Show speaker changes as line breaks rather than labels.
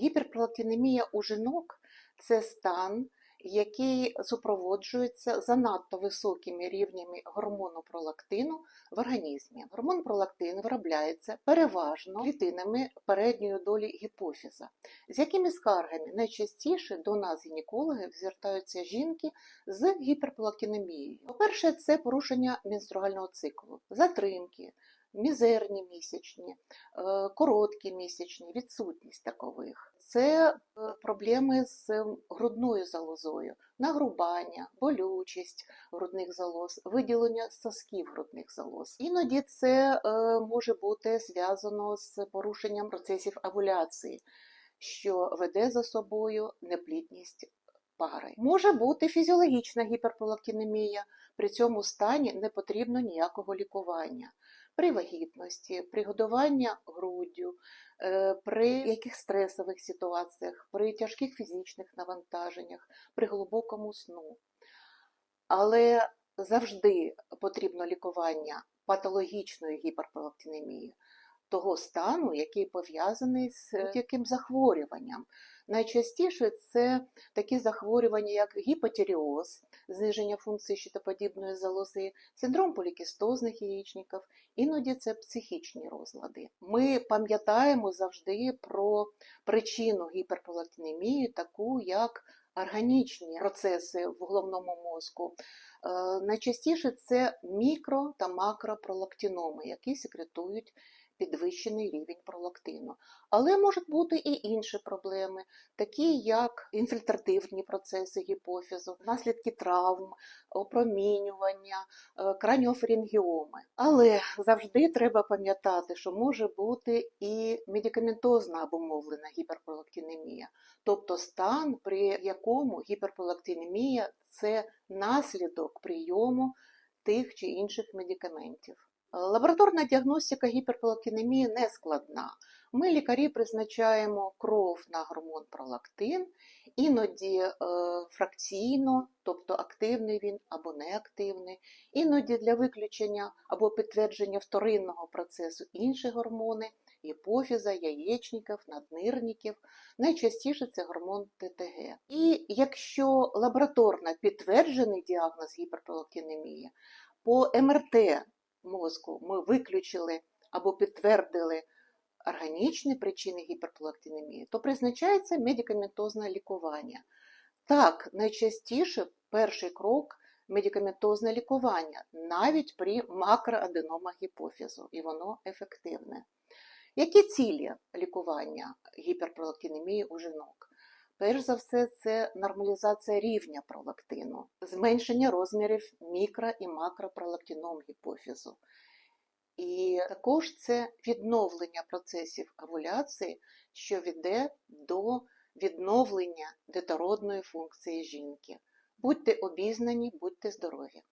Гіперпролактинемія у жінок це стан, який супроводжується занадто високими рівнями гормону пролактину в організмі. Гормон пролактин виробляється переважно клітинами передньої долі гіпофіза. З якими скаргами найчастіше до нас, гінекологів, звертаються жінки з гіперпролактинемією? По-перше, це порушення менструального циклу, затримки, мізерні місячні, е, короткі місячні, відсутність такових. Це е, проблеми з грудною залозою, нагрубання, болючість грудних залоз, виділення сосків грудних залоз. Іноді це е, може бути зв'язано з порушенням процесів овуляції, що веде за собою неплідність пари. Може бути фізіологічна гіперпролактинемія, при цьому стані не потрібно ніякого лікування. При вагітності, при годуванні груддю, е, при яких стресових ситуаціях, при тяжких фізичних навантаженнях, при глибокому сну. Але завжди потрібно лікування патологічної гіперпролактинемії, того стану, який пов'язаний з яким захворюванням. Найчастіше це такі захворювання, як гіпотіріоз, зниження функції щитоподібної залози, синдром полікістозних яєчників, іноді це психічні розлади. Ми пам'ятаємо завжди про причину гіперпролактинемії, таку як органічні процеси в головному мозку. Е, Найчастіше це мікро та макропролактиноми, які секретують підвищений рівень пролактину. Але можуть бути і інші проблеми, такі як інфільтративні процеси гіпофізу, наслідки травм, опромінювання, е, краніофарінгіоми. Але завжди треба пам'ятати, що може бути і медикаментозна обумовлена гіперпролактинемія, тобто стан, при якому гіперпролактинемія це наслідок прийому тих чи інших медикаментів. Лабораторна діагностика гіперпролактинемії не складна. Ми, лікарі, призначаємо кров на гормон пролактин, іноді е, фракційно, тобто активний він або неактивний, іноді для виключення або підтвердження вторинного процесу інші гормони, гіпофіза, яєчників, наднирників. Найчастіше це гормон ТТГ. І якщо лабораторно підтверджений діагноз гіперпролактинемії, по МРТ мозку ми виключили або підтвердили органічні причини гіперпролактинемії, то призначається медикаментозне лікування. Так, найчастіше перший крок медикаментозне лікування, навіть при макроаденомах гіпофізу, і воно ефективне. Які цілі лікування гіперпролактинемії у жінок? Перш за все, це нормалізація рівня пролактину, зменшення розмірів мікро- і макропролактином гіпофізу. І також це відновлення процесів овуляції, що веде до відновлення детородної функції жінки. Будьте обізнані, будьте здорові!